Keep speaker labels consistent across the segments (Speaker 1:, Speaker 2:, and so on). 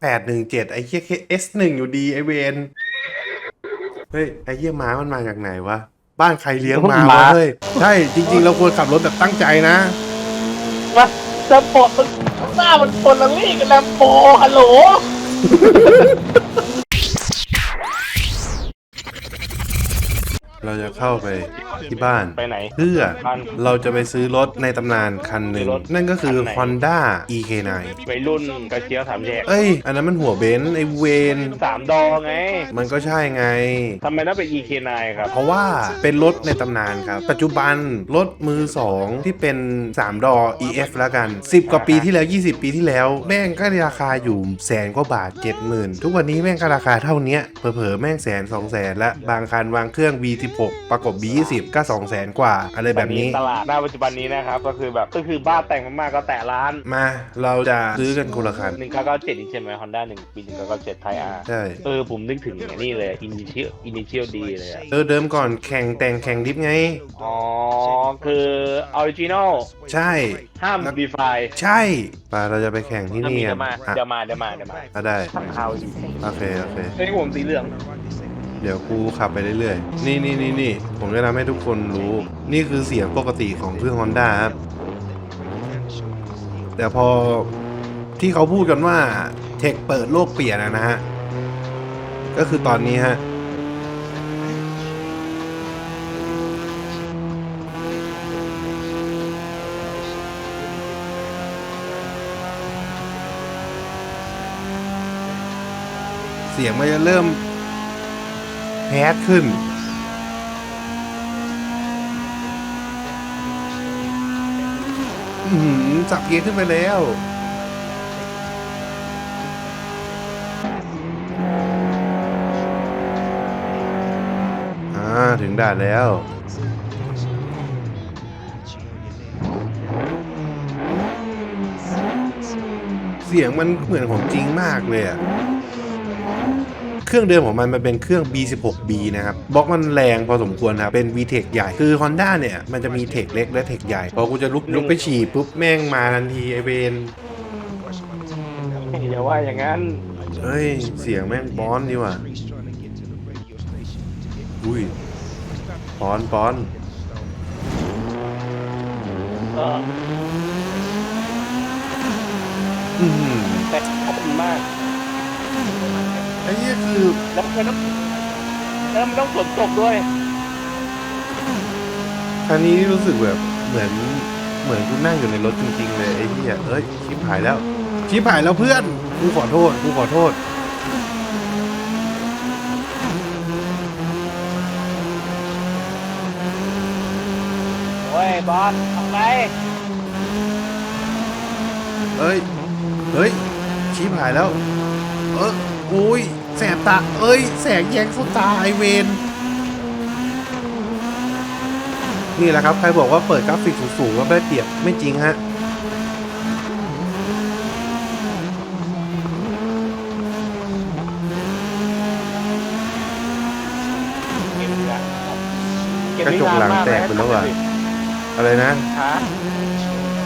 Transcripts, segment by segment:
Speaker 1: แปดหนึ่งเจ็ดไอ้เหี้ยแค่ S หนึ่งอยู่ดีไอเวนเฮ้ยไอ้เหี้ยม้ามันมาจากไหนวะ บ้านใครเลี้ยงม้าวะเฮ้ยใช่จริง ๆ เราควรขับรถแบบตั้งใจนะ
Speaker 2: มาจะปลดมันหน้ามันคนละลี่กันแล้วโปฮัลโหล
Speaker 1: เราจะเข้าไปที่บ้าน
Speaker 2: ไปไหน
Speaker 1: เพื่อ
Speaker 2: บ้าน
Speaker 1: เราจะไปซื้อรถในตำนานคันหนึ่ง
Speaker 2: ซื้อรถ
Speaker 1: นั่นก็คือ
Speaker 2: คันไหน
Speaker 1: Honda EK9
Speaker 2: วัยรุ่นกระเชียวสามแยก
Speaker 1: เอ้ย อันนั้นมันหัวเบนซ์ไอเวน
Speaker 2: สามดอไง
Speaker 1: มันก็ใช่ไง
Speaker 2: ทำไมต้องเป็น EK9 ครับ
Speaker 1: เพราะว่าเป็นรถในตำนานครับ ปัจจุบันรถมือ 2 ที่เป็น 3 ดอ EF แล้วกัน 10 กว่าปีที่แล้ว 20 ปีที่แล้ว แม่งก็ราคาอยู่แสนกว่าบาท 70,000 ทุกวันนี้แม่งก็ราคาเท่าเนี้ยเผลอๆ แม่งแสนสองแสนและบางคันวางเครื่อง V16 ประกบ B20 ก็2 0 0แสนกว่า อะไรแบบนี้
Speaker 2: ตลาดหน้าปัจจุบันนี้นะครับ ก็คือแบบก็คือบ้านแต่งมากๆก็แต่ล้าน
Speaker 1: มา เราจะซื้อกันคนละคัน
Speaker 2: หนึ่งเก้าเก้าเจ็ดใช่ไหมฮอนด้าหนึ่งปีหนึ่งเก้าเก้าเจ็ดไทยอาร์
Speaker 1: ใช่
Speaker 2: เออผมนึกถึงไอ้นี่เลยอินิเชียลอินิเชียลดีเลยอะ
Speaker 1: เออเดิมก่อนแข่งแต่งแข่งดิฟไง
Speaker 2: อ๋อ คือออริจินอล
Speaker 1: ใช่
Speaker 2: ห้ามดีไฟ
Speaker 1: ใช่ป่าเราจะไปแข่งที่
Speaker 2: ถ้า
Speaker 1: นี่
Speaker 2: มี
Speaker 1: กั
Speaker 2: เดี๋ย
Speaker 1: น
Speaker 2: วมา
Speaker 1: อะ
Speaker 2: เดี๋ยวมาเดี๋ยวมาเดี๋ยวมา
Speaker 1: อะได้
Speaker 2: ข้าว
Speaker 1: โอเค โอเค
Speaker 2: เฮ้ยผมสีเหลือง
Speaker 1: เดี๋ยวกูขับไปเรื่อยๆ นี่นี่นี่นี่ผมจะทำให้ทุกคนรู้ นี่คือเสียงปกติของเครื่อง Honda ครับ แต่พอที่เขาพูดกันว่าเทคเปิดโลกเปลี่ยนนะฮะ ก็คือตอนนี้ฮะเสียงมันจะเริ่ม แฮดขึ้น อือหือจับเกียร์ขึ้นไปแล้วอ่าถึงด่านแล้ว เสียงมันเหมือนของจริงมากเลยอะ เครื่องเดิมของมันมันเป็นเครื่อง B16B นะครับบล็อกมันแรงพอสมควรนะครับเป็น VTEC ใหญ่คือ Honda เนี่ย มันจะมีเทคเล็กและเทคใหญ่ พอกูจะลุกลุกไปฉี่ปุ๊บแม่งมาทันทีไอเวน
Speaker 2: อย่าว่าอย่างนั้น
Speaker 1: เฮ้ย เสียงแม่งป้อนดีว่ะอุ้ยป้อนป้อน
Speaker 2: เออ
Speaker 1: อือหือ
Speaker 2: แต่ขอบคุณมาก
Speaker 1: ไอ้เหี้ยคือ
Speaker 2: แล้วมันต้องแล้วมันต้องฝนตกด้วย
Speaker 1: คันนี้รู้สึกแบบเหมือนเหมือนกูนั่งอยู่ในรถจริงๆเลยไอ้เหี้ยเอ้ยชิบหายแล้วชิบหายแล้วเพื่อนกูขอโทษกูขอโทษ
Speaker 2: โอ้ยบอสทำไร
Speaker 1: เอ้ย เฮ้ยชิบหายแล้ว เอออุ้ย แสบตา เอ้ย แสงแยงสุดตาไอเวนนี่แหละครับ ใครบอกว่าเปิดกราฟิกสูงๆว่าได้เปรียบไม่จริงฮะ
Speaker 2: เกมนี้น
Speaker 1: กระจกหลังแตกไปแล้วว่ะอะไรนะ
Speaker 2: ฮะ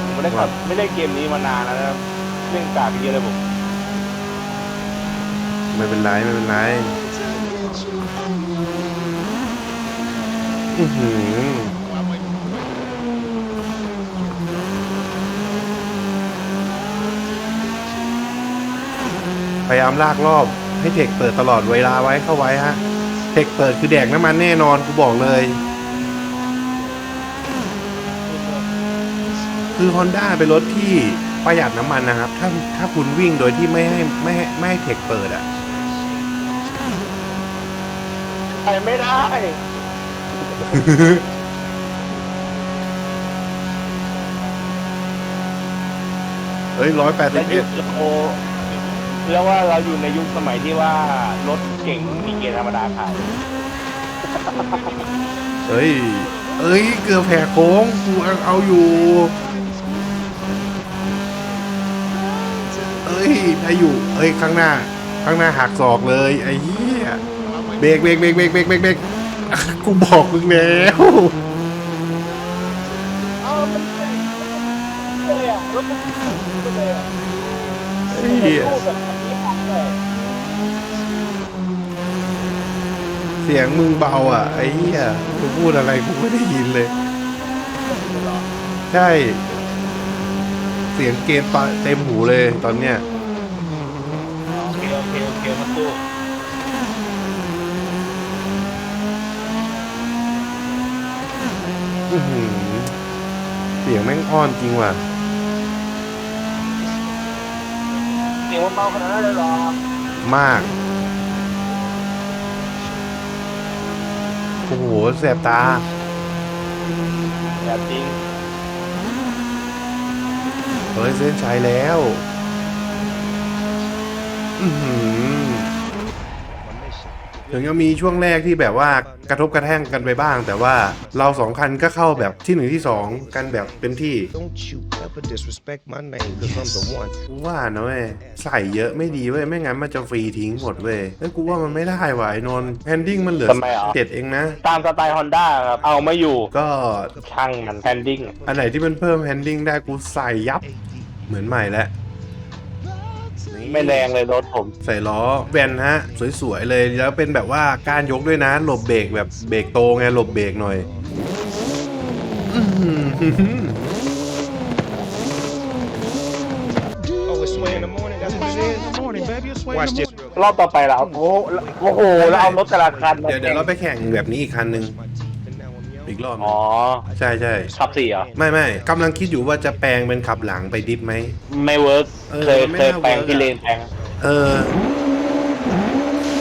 Speaker 2: ผมไม่ได้ขับไม่ได้เกมนี้มานานแล้วนะครับเรื่องกากเยอะเลยผม
Speaker 1: ไม่เป็นไรไม่เป็นไรอือหือพยายามลากรอบให้เทคเปิดตลอดเวลาไว้เข้าไว้ฮะ เทคเปิดคือแดกน้ำมันแน่นอนกูบอกเลย คือ Honda เป็นรถที่ประหยัดน้ำมันนะครับ ถ้าถ้าคุณวิ่งโดยที่ไม่ให้ไม่ให้ไม่ให้เทคเปิดอะ
Speaker 2: ไปไม่ได้
Speaker 1: เอ้ยร้อยแปดสิ
Speaker 2: แล้
Speaker 1: บ
Speaker 2: ว
Speaker 1: เอ็
Speaker 2: ยุ
Speaker 1: ด
Speaker 2: คเราเรียกว่าเราอยู่ในยุคสมัยที่ว่ารถเก่งมีเกียร์ธรรมดาขาย
Speaker 1: เอ้ย เอ้ย เกือบแหกโค้งกูเอาเอาอยู่ เอ้ยได้อยู่ เอ้ย ข้างหน้า ข้างหน้าหักศอกเลย ไอ้เหี้ยเบรกเบรกเบรกเบรกเบรกเบรกเบรกกูบอกมึงแล้ว
Speaker 2: เสี
Speaker 1: ยงมึงเบาอะไอ้เหี้ยกูพูดอะไรกูไม่ได้ยินเลย ใช่ เสียงเกมปะเต็มหูเลยตอนเนี้ย
Speaker 2: โอเคโอเคโอเคมาตู้
Speaker 1: เสียงแม่งอ้อนจริงว่ะ
Speaker 2: เสียงมันเบาขนาดนั้นเลยเหรอ
Speaker 1: มาก โอ้โหแสบตา
Speaker 2: แบบจริง
Speaker 1: เฮ้ยเส้นชัยแล้ว อือหือ ถึงจะมีช่วงแรกที่แบบว่ากระทบกระแท่งกันไปบ้าง แต่ว่าเราสองคันก็เข้าแบบที่หนึ่งที่สองกันแบบเต็มที่
Speaker 3: Don't you ever disrespect my name because I'm the one.
Speaker 1: กูว่านะเว้ยใส่เยอะไม่ดีเว้ยไม่งั้นมันจะฟรีทิ้งหมดเว้ยเอ้ยกูว่ามันไม่ได้ว่ะไอ้นนท์แฮนดิ้งมันเหลือ
Speaker 2: ทำไมอะ
Speaker 1: เจ็ดเองนะ
Speaker 2: ตามสไตล์ฮอนด้าครับ เอาไม่อยู่
Speaker 1: ก็
Speaker 2: ช่างมันแฮนดิ้ง
Speaker 1: อันไหนที่มันเพิ่มแฮนดิ้งได้กูใส่ยับเหมือนใหม่แล้ว
Speaker 2: ไม่แรงเลยรถผม
Speaker 1: ใส่ล้อแบนฮะ สวยๆเลยแล้วเป็นแบบว่าการยกด้วยนะหลบเบรกแบบเบรกโตไงหลบเบรกหน่อยอื้อหือ
Speaker 3: Oh, it's sway in the morning. That's what it is. Morning, baby. It's sway Watch this.
Speaker 2: รอบต่อไปเราโอ้โหโอ้โห แล้วเอารถแต่ละคันมา
Speaker 1: เดี๋ยวเดี๋ยวเราไปแข่งแบบนี้อีกคันหนึ่ง อีกรอบ
Speaker 2: อ๋อ
Speaker 1: ใช่ใช่
Speaker 2: ขับสี่เหรอ
Speaker 1: ไม่ไม่กำลังคิดอยู่ว่าจะแปลงเป็นขับหลังไปดิฟไหม
Speaker 2: ไม่เวิร์ก
Speaker 1: เออ
Speaker 2: เคย
Speaker 1: ไม่
Speaker 2: เคย
Speaker 1: น่า
Speaker 2: แปลง
Speaker 1: เวิร์ก
Speaker 2: ที่
Speaker 1: อะ
Speaker 2: เลนแปลง
Speaker 1: เออ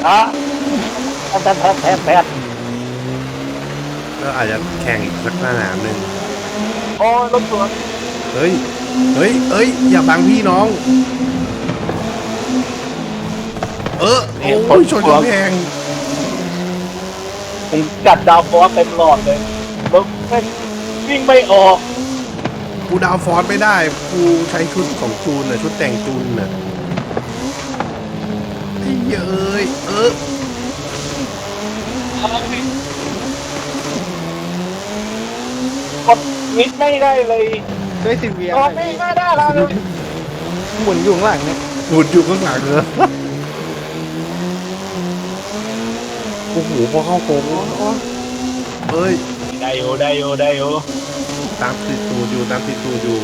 Speaker 2: อะแพทแพทแพทแพท
Speaker 1: ก็อาจจะแข่งอีกสักสนามหนึ่ง
Speaker 2: โอ้ยรถสวน
Speaker 1: เฮ้ย เฮ้ยเอ้ย อย่าบังพี่น้อง เออ โอ้ยชนกำแพง
Speaker 2: ผมจัดดาวฟอสเต็มหลอดเลยรถไม่วิ่งไม่ออก
Speaker 1: กูดาวฟอร์สไม่ได้ กูใช้ชุดของจูนน่ะชุดแต่งจูนน่ะไอ้เหี้ยเอ้ยเออ
Speaker 2: กดมิดไม่ได้เลย
Speaker 4: ด้วยสิเวีย
Speaker 2: กดไม่ได้เลย
Speaker 4: หมุนอยู่ข้างหลังเนี่ย
Speaker 1: หมุนอยู่ข้างหลังเลย โอ้โหพอเข้าโค้งเอ้ย
Speaker 2: ได้อยู่ได้อยู่ได้อยู่
Speaker 1: ตามติดตูดอยู่ตามติดตูดอยู่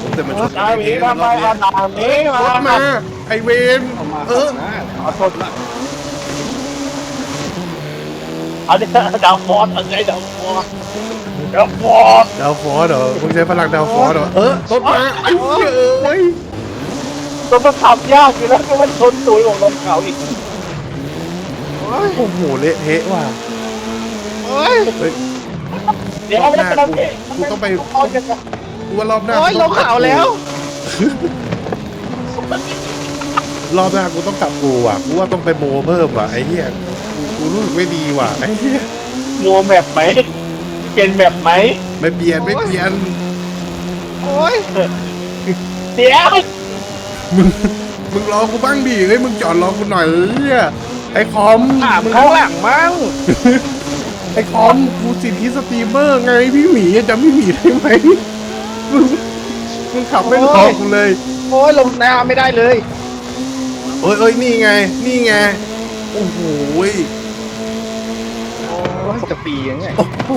Speaker 1: ผมแต่มันชน
Speaker 2: ตามนี้ทำไมเอาตามนี้
Speaker 1: ร
Speaker 2: มา
Speaker 1: ถมา ไอเวน
Speaker 4: เอามา
Speaker 1: เออ
Speaker 2: ขอโทษละเอาดิดาวฟอสเอาไงดาวฟอสดาวฟอส
Speaker 1: ดาวฟอร์ดเหรอมึงใช้พลังดาวฟอร์ดเหรอเออรถมาไอ้เหี้ยเอ้ย
Speaker 2: ตัวมันขับยากอยู่แล้วก็มันชนตุยของลมเขาอีก
Speaker 1: โอ้โหเละเทะว่ะ
Speaker 4: โอ้ย
Speaker 1: เฮ้ย
Speaker 2: เดี๋ยวไม่ได้กระเท
Speaker 1: กูต้องไป
Speaker 2: เอาจะ
Speaker 1: กูว่ารอบหน้า
Speaker 4: โอ้ยลงเขาแล้ว
Speaker 1: รอบหน้ากูต้องกลับกูว่ะกูว่าต้องไปโมเพิ่มว่ะไอ้เหี้ยกูกูรู้สึกไม่ดีว่ะไอ้เหี้ย
Speaker 2: มัวแบบไหมเป็นแบบไหม
Speaker 1: ไม่เปลี่ยนไม่เปลี่ยน
Speaker 4: โอ้ย
Speaker 2: เดี๋ยว
Speaker 1: มึงมึงรอกูบ้างดิเฮ้ยมึงจอดรอกูหน่อยเหี้ย ไอ้คอม
Speaker 4: ถาม
Speaker 1: มึง
Speaker 4: ข้างหลังมั้ง
Speaker 1: ไอ้คอมกูสิทธิสตรีมเมอร์ไงพี่หมีจะไม่หมีได้ไหมมึงมึงขับไม่รอกูเลย
Speaker 4: โอ้ยลงน้ำไม่ได้เลย
Speaker 1: เอ้ยเอ้ยนี่ไง นี่ไง โอ้โหย
Speaker 4: โอ้ยจะปียังไง
Speaker 1: โอ้โห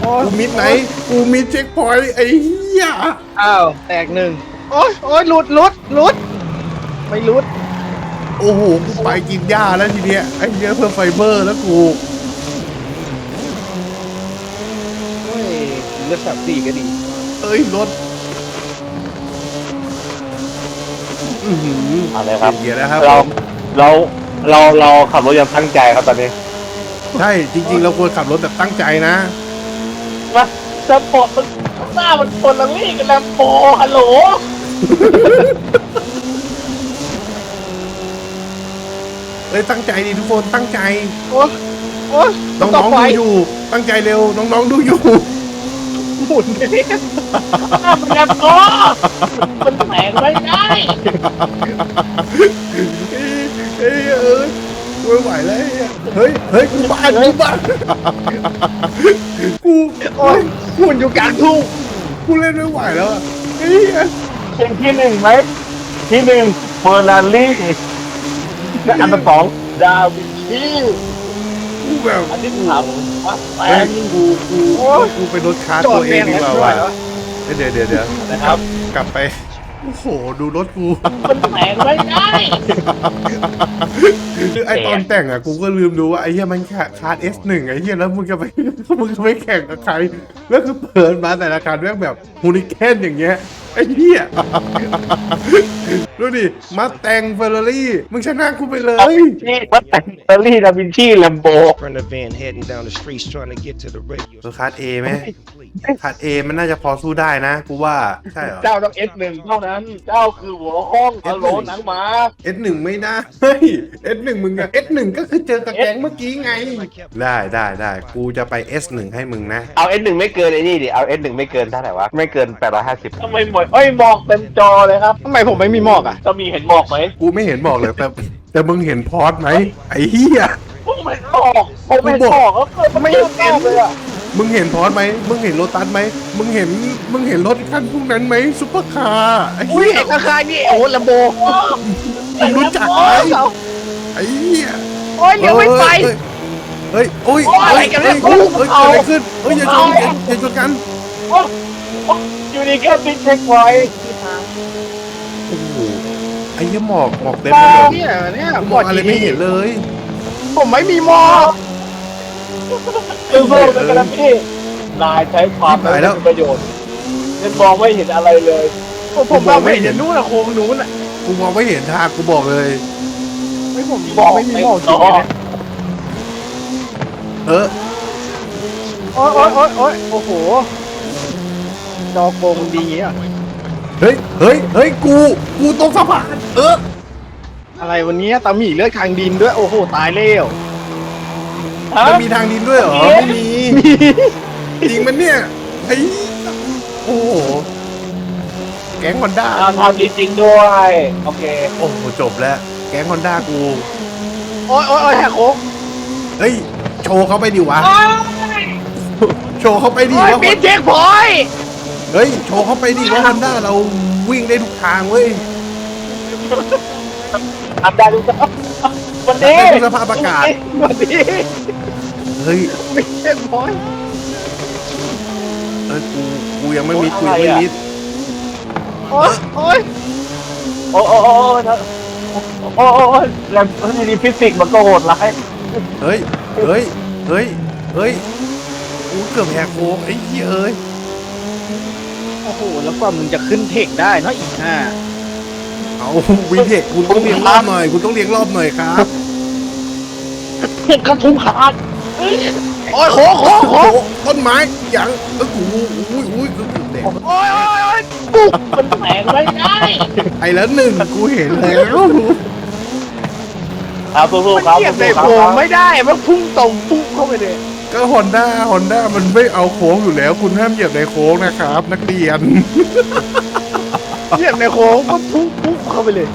Speaker 4: โอ้ย
Speaker 1: กูมิดไหนกูมิดเช็คพอยต์ไอ้เหี้ย
Speaker 4: อ้าว แตกหนึ่งโอ้ยโอ้ยหลุดหลุดหลุดไม่หลุด
Speaker 1: โอ้โหกูไปกินหญ้าแล้วทีเนี้ยไอ้เนี้ยเพิ่มไฟเบอร์แล้วกู
Speaker 4: โอ้ยเลือดสับสี่ก็ดี
Speaker 1: เอ้ยรถอือหือ
Speaker 2: อะไรครับ
Speaker 1: เกียร์นะครับ
Speaker 2: เรา
Speaker 1: ผม
Speaker 2: เราเราเราขับรถยังตั้งใจครับตอนนี้
Speaker 1: ใช่จริง ๆ เราควรขับรถแบบตั้งใจนะ
Speaker 2: มาจะปอดมันหน้ามันคนละลี่กันแล้วโปฮัลโหล
Speaker 1: เอ้ยตั้งใจดิทุกคนตั้งใจ
Speaker 4: โอ้ยโอ้ย
Speaker 1: น้
Speaker 4: ต่
Speaker 1: อง
Speaker 4: ไป
Speaker 1: ๆดูอยู่ ตั้งใจเร็ว น้องๆดูอยู่
Speaker 4: หมุนไปเนี่ย
Speaker 2: หน้ามันแล้วโปมันแสงไม่ได้
Speaker 1: เอ้ยเอ้ยเอ้ยไม่ไหวแล้วเฮ้ยเฮ้ยกูบ้ากูบ้ากู
Speaker 4: โอ้ยหมุนอยู่กลางทุ่ง
Speaker 1: กูเล่นไม่ไหวแล้วอะเฮ้ย
Speaker 2: เป็นที่หนึ่งไหมที่หนึ่งเฟอร์นารี่ และอันดับสองดาวินชีพี่
Speaker 1: กูแบบ
Speaker 2: อันนี้ถามว่าแฟ
Speaker 1: เฮ้ย
Speaker 2: น
Speaker 1: กูกูกูไปรถคาร์
Speaker 4: จอ
Speaker 1: ตั
Speaker 4: ด
Speaker 1: วเอ
Speaker 4: แม่
Speaker 1: ง
Speaker 4: ง
Speaker 1: ดีกว่า
Speaker 4: ไม่ไหว
Speaker 1: ว่ะ
Speaker 4: แล้ว
Speaker 1: เดี๋ยวเดี๋ยวเดี๋ยว
Speaker 2: นะครับ
Speaker 1: กลับไปโอ้โห ดูรถกู
Speaker 2: มันแข่งไม่ได้
Speaker 1: คือไอตอนแต่งอะ กูก็ลืมดูว่าไอ้เหี้ยมันคาร์ด S1 ไอ้เหี้ยแล้วมึงจะไปมึงจะไปแข่งกับใคร แล้วคือเปิดมาแต่ละการแม่งแบบฮูลิแกนอย่างเงี้ยไอ้เหี้ยดูดิมาแต่งเฟอร์รารี่มึงชนะกูไปเลย
Speaker 2: นี่มาแต่งเตอรี่ดาวินชีแลมโบ
Speaker 3: Front of the van heading down the streets trying to get to the radio.
Speaker 1: ตัวคาร์ด A ไหมคาร์ด A มันน่าจะพอสู้ได้นะ กูว่า ใช่เหรอ
Speaker 2: เจ้าต้อง S1 เท่านั้น เจ้าคือหัวห้องฮัลโหลหนังหมา
Speaker 1: S1 ไม่ได้เฮ้ย S1 มึงอะ S1 ก็คือเจอกับแกงเมื่อกี้ไง ได้ได้ได้กูจะไป S1 ให้มึงนะ
Speaker 2: เอา S1 ไม่เกินไอ้นี่ดิ เอา S1 ไม่เกินเท่าไหร่วะ ไม่เกิน850ทำไมหมดเอ้ยหมอกเต็มจอเลยครับ
Speaker 4: ทำไมผมไม่มีหมอกอะ
Speaker 2: จะมีเห็นหมอกไหม
Speaker 1: กูไม่เห็นบอกเลยแต่แต่มึงเห็นพอดไหมไอ้เหี้ย
Speaker 2: ผมไม่หมอกผมไม่หมอกก็คือไม่เห็นเลยอะ
Speaker 1: มึงเห็นพอดไหมมึงเห็นโรตัสไหมมึงเห็นมึงเห็นรถคันพวกนั้นไหมซุปเปอร์คาร์ไอ้
Speaker 4: อุ้ย
Speaker 1: เหี้ย
Speaker 4: ราคานี่โอ้ลำโบ
Speaker 1: มึงรู้จักไหมไอ้เหี้ย
Speaker 4: โอ้ยเลี้ยวไม่ไป
Speaker 1: เฮ้ยเฮ้ย
Speaker 4: โอ้ยอะไรกันเนี่ย
Speaker 1: เฮ้ยเฮ้ยเกิดอะไรขึ้นเฮ้ยอย่าชนอย่าอย่าชนกัน
Speaker 2: อยู่ดีแค่ปิดเช็ค ไว้
Speaker 1: โอ้โหไอ้เหี้ยหมอกหมอกเต็มถนน
Speaker 4: เนี่ยเนี่ย
Speaker 1: กูมองอะไรไม่เห็นเลย
Speaker 4: ผมไม่มีหมอก
Speaker 2: คือโซ่เป็นกระพี่นายใช้ความไม่เป็นประโยชน์ฉันมองไม่เห็นอะไรเลย
Speaker 4: ผมผมมองไม่เห็นนู่นอะโค้งนู้นอะ
Speaker 1: กูมองไม่เห็นทางกูบอกเลย
Speaker 4: ไม่ผม
Speaker 2: บอก
Speaker 4: ไม่มีหมอกจ
Speaker 2: ต่
Speaker 4: ริ
Speaker 2: อง
Speaker 4: ๆนะ
Speaker 1: เออ
Speaker 4: โอ้ยโอ้ยโอ้ยโอ้ยโอ้โห จอโกงดีอะ
Speaker 1: เฮ้ย เฮ้ย เฮ้ย กู กูตกสะพาน เออ
Speaker 4: อะไรวันนี้ตาหมีเลือดคางดินด้วย โอ้โห ตายเร็ว
Speaker 2: ฮะ
Speaker 1: มันมีทางดินด้วยเหรอ ไม่มี จริงมันเนี่ยไอ้โอ้โห แก๊งฮอนด้า
Speaker 2: เอาทำจริงๆด้วย โอเค
Speaker 1: โอ้โห จบแล้ว แก๊งฮอนด้ากู
Speaker 4: โอ้ยโอ้ยโอ้ยแหกโค้ง
Speaker 1: เฮ้ย โชว์เขาไปดิวะ โชว์เขาไปดิ
Speaker 4: โอ้ย
Speaker 1: ว่า
Speaker 4: ปีนเช็คพอยต์
Speaker 1: เฮ้ย โชว์เขาไปดิว่าฮอนด้าเราวิ่งได้ทุกทางเว้ย
Speaker 2: ทำได้ทุกอย่างวันนี้
Speaker 1: ได้ทุกสภาพอากาศ
Speaker 4: วันนี้
Speaker 1: เฮ้ย
Speaker 4: ปีนเช็คพอยต์
Speaker 1: เอ้ยกูกูยังไม่มิดกูยังไม่มิด
Speaker 4: โอ้ยโอ้ย
Speaker 2: โอ้โอ้โอ้โอ้โอ้โอ้แล้วนี่ฟิสิกส์มันก็โหดร้าย
Speaker 1: เฮ้ยเฮ้ยเฮ้ยเฮ้ยกูเกือบแหกโค้งไอ้เหี้ยเอ้ย
Speaker 4: โอ้โหแล้วกว่ามึงจะขึ้นเทคได้เนาะอีกห้า
Speaker 1: เอาวินเทจคุณต้องเลี้ยงรอบหน่อย คุณต้องเลี้ยงรอบหน่อยครับ
Speaker 2: เห็นกระทุ้งขาด
Speaker 4: โอ้ยโค้งโค้ง
Speaker 1: โอ้
Speaker 4: โค้ง
Speaker 1: โหต้นไม้ยังเอ้ยกูอุ้ยอุ้ยกูแดง
Speaker 4: โอ้ยโอ้ยโอ้ย
Speaker 2: ปุ๊บมันแหงไม่ได้
Speaker 1: ไอ้แล้วหนึ่งกูเห็นแล้ว
Speaker 2: ครับสู้
Speaker 4: มัน
Speaker 2: ๆครับ
Speaker 4: เหยียบใน
Speaker 2: สู้ๆค
Speaker 4: โค้ง
Speaker 2: รับ
Speaker 4: ไม่ได้ มันพุ่งตรงพุ่งเข้าไปเลย
Speaker 1: ก็ฮอนด้าฮอนด้ามันไม่เอาโค้งอยู่แล้ว คุณห้ามเหยียบในโค้งนะครับ นักเรียน
Speaker 4: เหยียบในโค้งก็พุ่งพุ่งเข้าไปเลย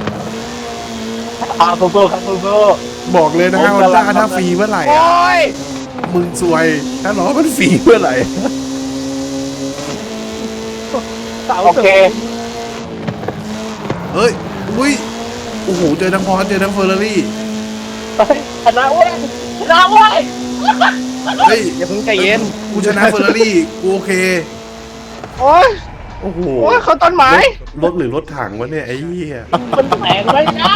Speaker 2: ครับสู้ๆครับสู้
Speaker 1: บอกเลยนะ
Speaker 2: ผม
Speaker 1: ฮอน
Speaker 2: กำลั
Speaker 1: ด้างถ้าฟรีเมื่อไหร่
Speaker 4: โอ้
Speaker 1: อะ
Speaker 4: ย
Speaker 1: มึงซวยถ้าล้อมันฟรีเมื่อไหร่
Speaker 4: เสา
Speaker 2: ๆโอเค
Speaker 1: เฮ้ยอุ้ยโอ้โหเจอทั้งพอสเจอทั้งเฟอร์รารี่
Speaker 2: ชนะเว้ยชนะเว้ย
Speaker 1: เฮ้ย
Speaker 4: อย่าเพิ่งใจเย็น
Speaker 1: กูชนะเฟอร์รารี่กูโอเค
Speaker 4: โอ้ย
Speaker 1: โอ้โห
Speaker 4: โอ้ยเขาต้นไม้
Speaker 1: รถหรือรถถังวะเนี่ยไอ้เหี้ย
Speaker 2: มันแหงไม่ได้